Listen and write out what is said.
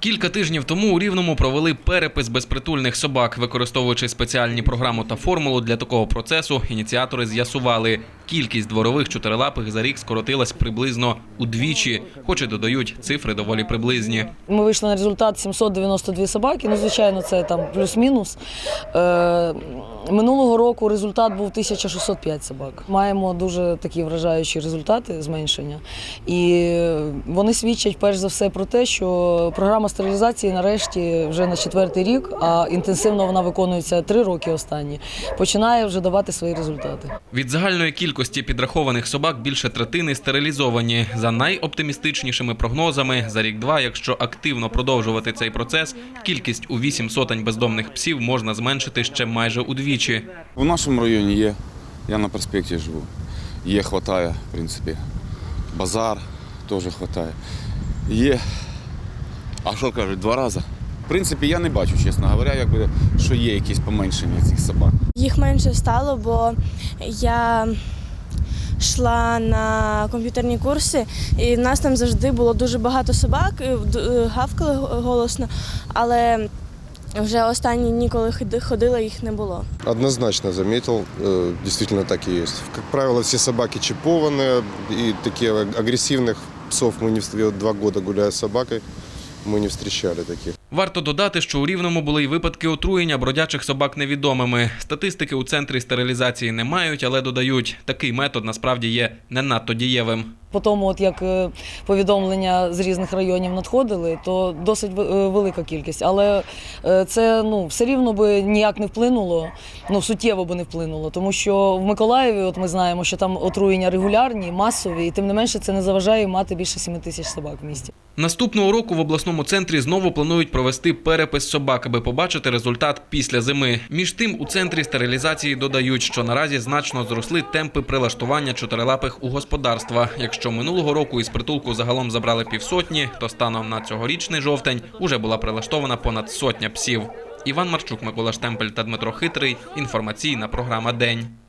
Кілька тижнів тому у Рівному провели перепис безпритульних собак. Використовуючи спеціальні програму та формулу для такого процесу, ініціатори з'ясували, кількість дворових чотирилапих за рік скоротилась приблизно удвічі, хоч і додають цифри доволі приблизні. Ми вийшли на результат 792 собаки. Ну, звичайно, це там плюс-мінус. Е, минулого року результат був 1605 собак. Маємо дуже такі вражаючі результати зменшення. І вони свідчать перш за все про те, що програма стерилізації нарешті вже на четвертий рік, а інтенсивно вона виконується три роки останні, починає вже давати свої результати. Від загальної кількості підрахованих собак більше третини стерилізовані. За найоптимістичнішими прогнозами, за рік-два, якщо активно продовжувати цей процес, кількість у вісім сотень бездомних псів можна зменшити ще майже удвічі. В нашому районі є. Я на проспекті живу. Є, хватає, в принципі. Базар теж хватає. Є. А що кажуть, два рази? В принципі, я не бачу, чесно говоря, якби, що є якісь поменшення цих собак. Їх менше стало, бо я йшла на комп'ютерні курси, і в нас там завжди було дуже багато собак, і д- гавкали голосно, але вже останні дні, коли ходи- ходила, їх не було. Однозначно заметил, э, действительно так и есть. Как правило, все собаки чипованные, и таких агрессивных псов мы не встретили. Два года гуляя с собакой, мы не зустрічали таких. Варто додати, що у Рівному були й випадки отруєння бродячих собак невідомими. Статистики у центрі стерилізації не мають, але додають, такий метод насправді є не надто дієвим. По тому, от як е, повідомлення з різних районів надходили, то досить е, велика кількість. Але е, це ну все рівно би ніяк не вплинуло, ну суттєво би не вплинуло. Тому що в Миколаєві, от ми знаємо, що там отруєння регулярні, масові, і тим не менше це не заважає мати більше 7 тисяч собак в місті. Наступного року в обласному центрі знову планують провести перепис собак, аби побачити результат після зими. Між тим, у центрі стерилізації додають, що наразі значно зросли темпи прилаштування чотирилапих у господарства. Якщо минулого року із притулку загалом забрали півсотні, то станом на цьогорічний жовтень уже була прилаштована понад сотня псів. Іван Марчук, Микола Штемпель та Дмитро Хитрий. Інформаційна програма День.